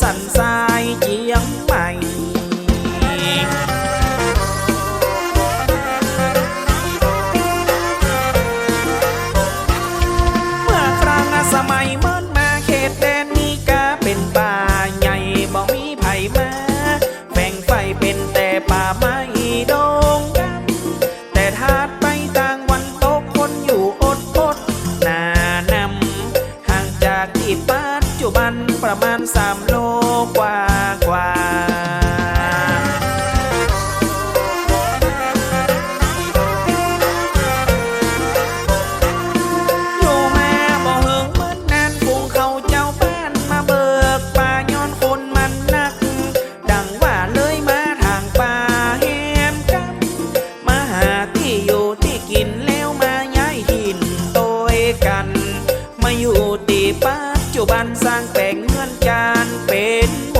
สันทายเจียงใหม่เมื่อครั้งสมัยเมื่อมาเขตแดนนี้ก็เป็นป่าใหญ่บ่มีไผ่มาแฝงไฟเป็นแต่ป่าไม้ดงแต่ทาไปต่างวันตกคนอยู่อดอดนานำห่างจากที่ป้า จุบันประมาณสามโลกว่ากว่า งเงินจานเป็น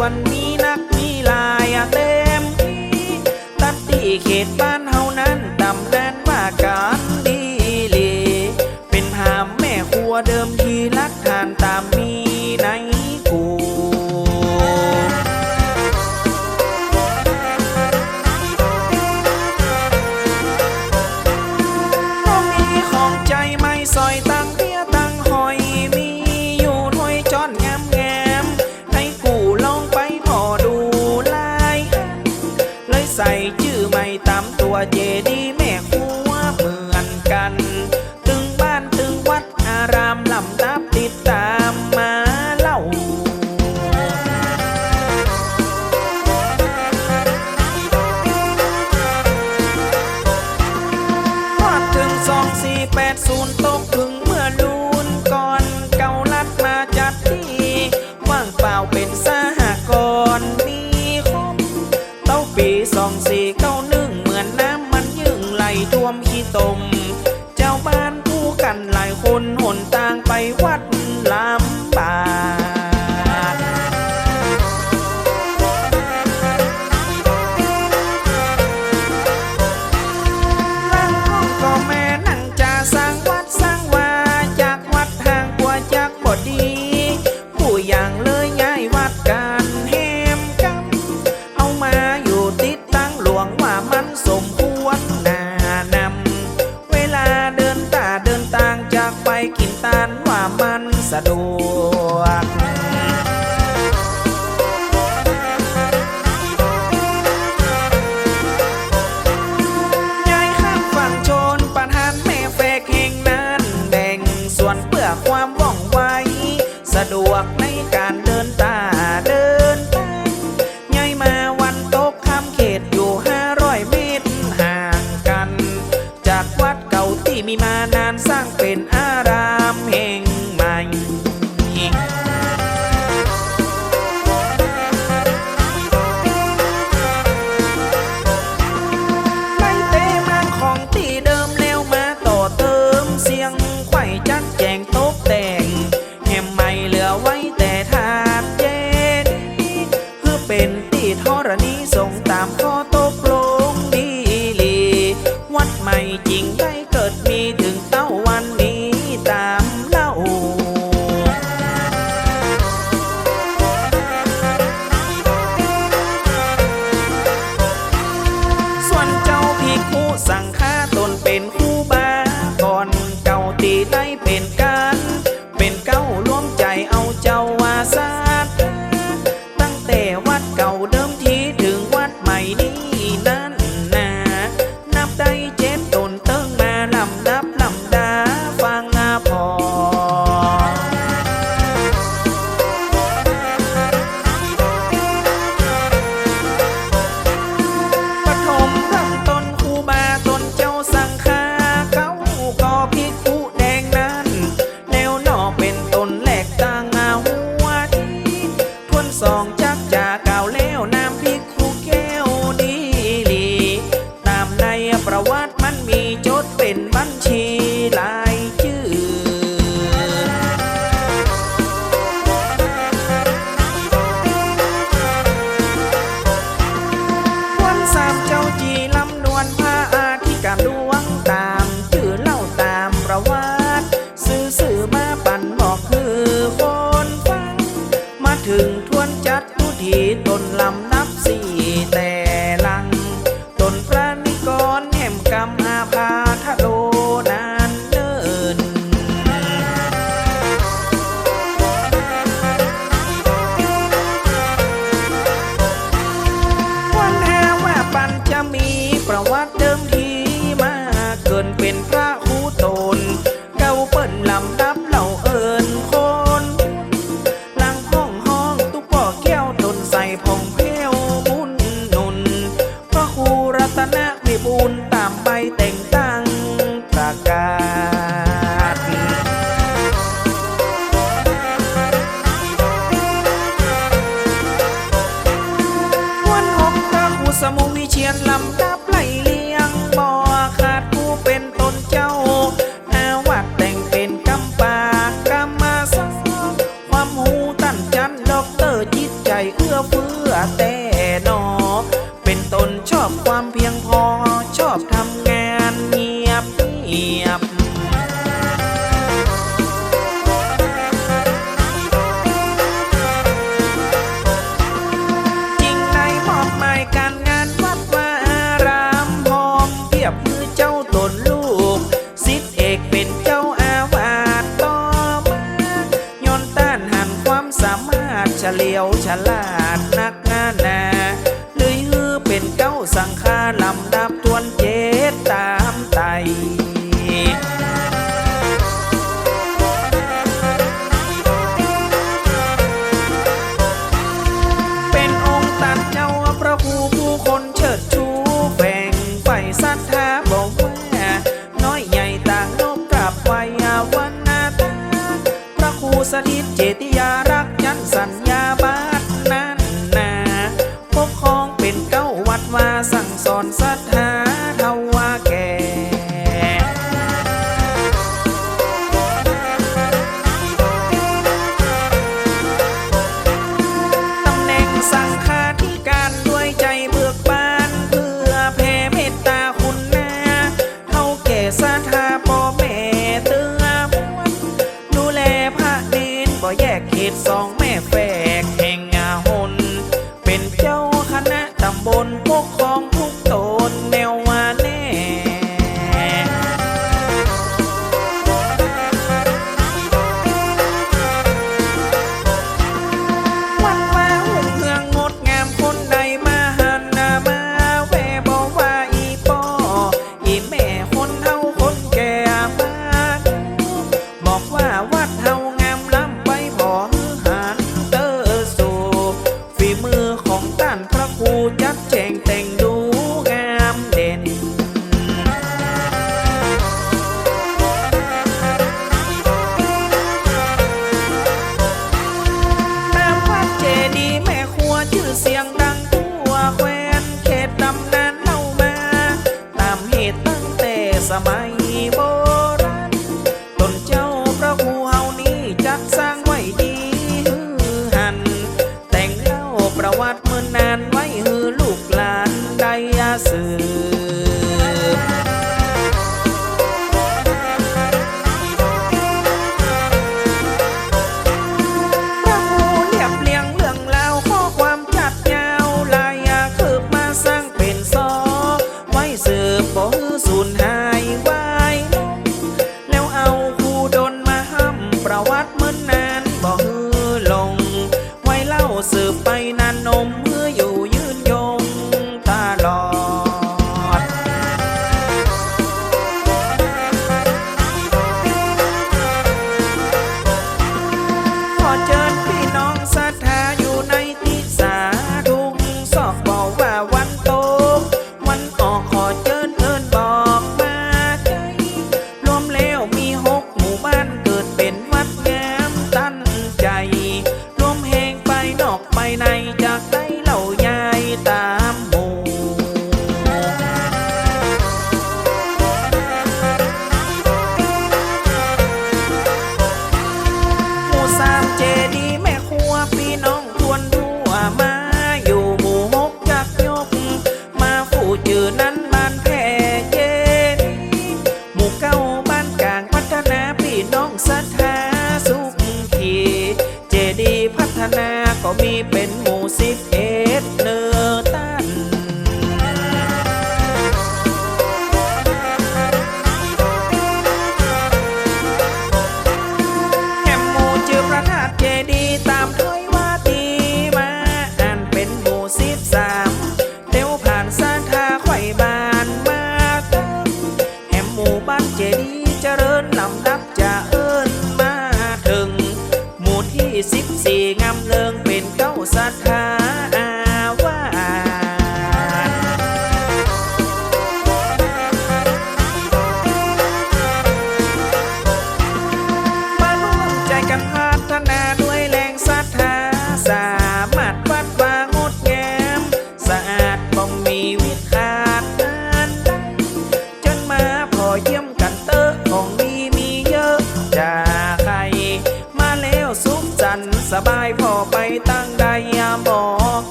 วนมีนักมีลายเต็มที่ตัดตีเขตบ้านเฮานั้นตำแลนว่าการดีเลเป็นหามแม่ครัวเดิมที่รักทานตามมีในกูน้องมีของใจไม่ซอยตา see. สะดวกในการ จักจาก่าเแล buồn lắm. ค่าลำดับทวนเจตามไต time.